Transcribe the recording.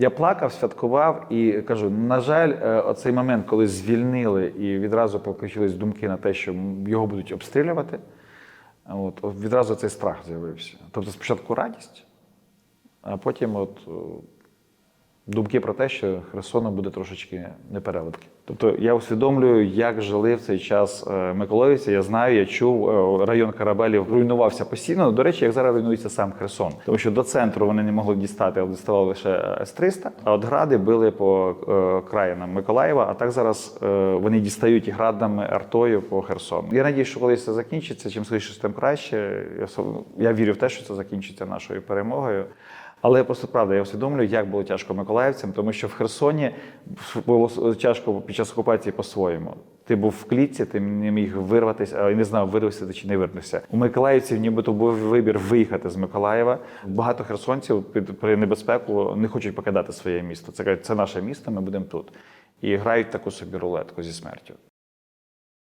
Я плакав, святкував і кажу: на жаль, е, оцей момент, коли звільнили і відразу покочились думки на те, що його будуть обстрілювати. От, відразу цей страх з'явився. Тобто спочатку радість, а потім от, думки про те, що Херсону буде трошечки непереливки. Тобто я усвідомлюю, як жили в цей час е, Миколаївці. Я знаю, я чув, е, район Карабелів руйнувався постійно. До речі, як зараз руйнується сам Херсон. Тому що до центру вони не могли дістати, але діставали лише С-300, а от гради били по е, країнам Миколаєва, а так зараз вони дістають градами, артою по Херсону. Я надію, що колись це закінчиться, чим скоріше, тим краще. Я вірю в те, що це закінчиться нашою перемогою. Але просто правда, я усвідомлюю, як було тяжко миколаївцям, тому що в Херсоні було тяжко під час окупації по-своєму. Ти був в клітці, ти не міг вирватися, й не знав, вирватися ти чи не вирватися. У миколаївців нібито був вибір виїхати з Миколаєва. Багато херсонців під при небезпеку не хочуть покидати своє місто. Це кажуть, це наше місто, ми будемо тут. І грають таку собі рулетку зі смертю.